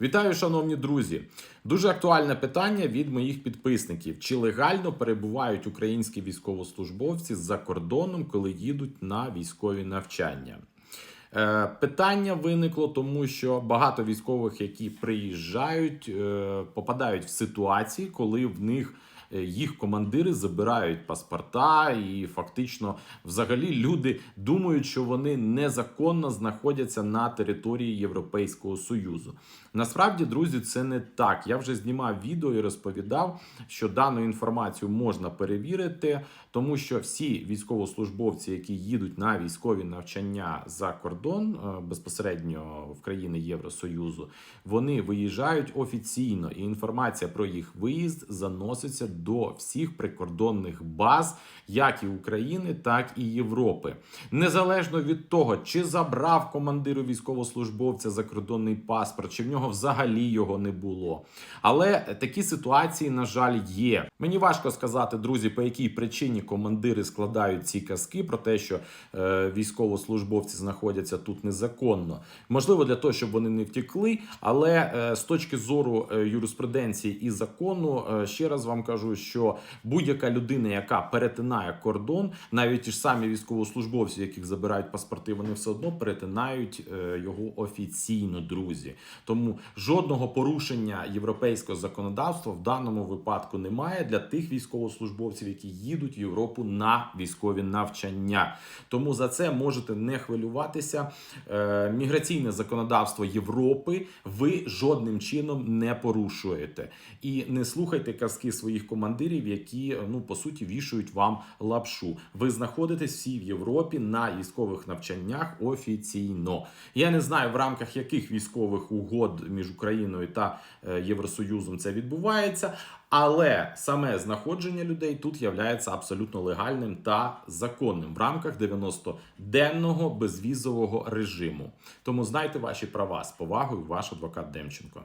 Вітаю, шановні друзі! Дуже актуальне питання від моїх підписників: чи легально перебувають українські військовослужбовці за кордоном, коли їдуть на військові навчання? Е, Питання виникло, тому що багато військових, які приїжджають, е, попадають в ситуації, коли в них їх командири забирають паспорта, і фактично, взагалі, люди думають, що вони незаконно знаходяться на території Європейського Союзу. Насправді, друзі, це не так. Я вже знімав відео і розповідав, що дану інформацію можна перевірити, тому що всі військовослужбовці, які їдуть на військові навчання за кордон е, безпосередньо в країни Євросоюзу, вони виїжджають офіційно, і інформація про їх виїзд заноситься до всіх прикордонних баз, як і України, так і Європи. Незалежно від того, чи забрав командиру військовослужбовця закордонний паспорт, чи в нього взагалі його не було. Але такі ситуації, на жаль, є. Мені важко сказати, друзі, по якій причині командири складають ці казки про те, що е, військовослужбовці знаходяться тут незаконно. Можливо, для того, щоб вони не втекли, але е, з точки зору е, юриспруденції і закону, е, ще раз вам кажу, що будь-яка людина, яка перетинає кордон, навіть ті ж самі військовослужбовці, яких забирають паспорти, вони все одно перетинають е, його офіційно, друзі. Тому жодного порушення європейського законодавства в даному випадку немає для тих військовослужбовців, які їдуть в Європу на військові навчання. Тому за це можете не хвилюватися. Е, Міграційне законодавство Європи ви жодним чином не порушуєте. І не слухайте казки своїх командирів, які ну по суті вішують вам лапшу. Ви знаходитесь всі в Європі на військових навчаннях офіційно. Я не знаю в рамках яких військових угод між Україною та е, Євросоюзом це відбувається. Але саме знаходження людей тут є абсолютно легальним та законним в рамках 90-денного безвізового режиму. Тому знайте ваші права з повагою, ваш адвокат Демченко.